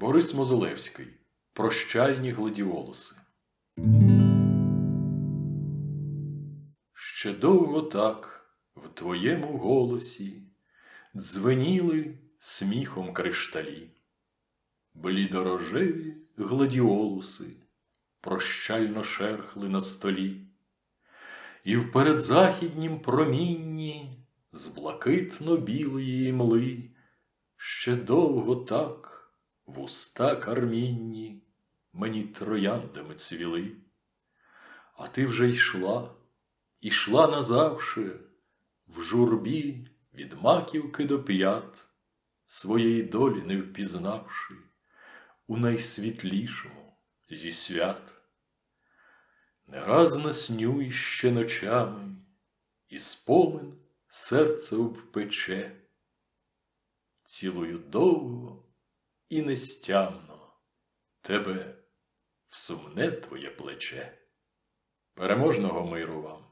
Борис Мозолевський. Прощальні гладіолуси. Ще довго так в твоєму голосі дзвеніли сміхом кришталі, блідорожеві гладіолуси прощально шерхли на столі, і в передзахіднім промінні з блакитно-білої мли ще довго так в уста кармінні мені трояндами цвіли. А ти вже йшла, ішла назавше, в журбі від маківки до п'ят, своєї долі не впізнавши у найсвітлішому зі свят. Не раз насню іще ночами, і спомин серце обпече, цілую довго і нестямно тебе в сумне твоє плече. Переможного миру вам!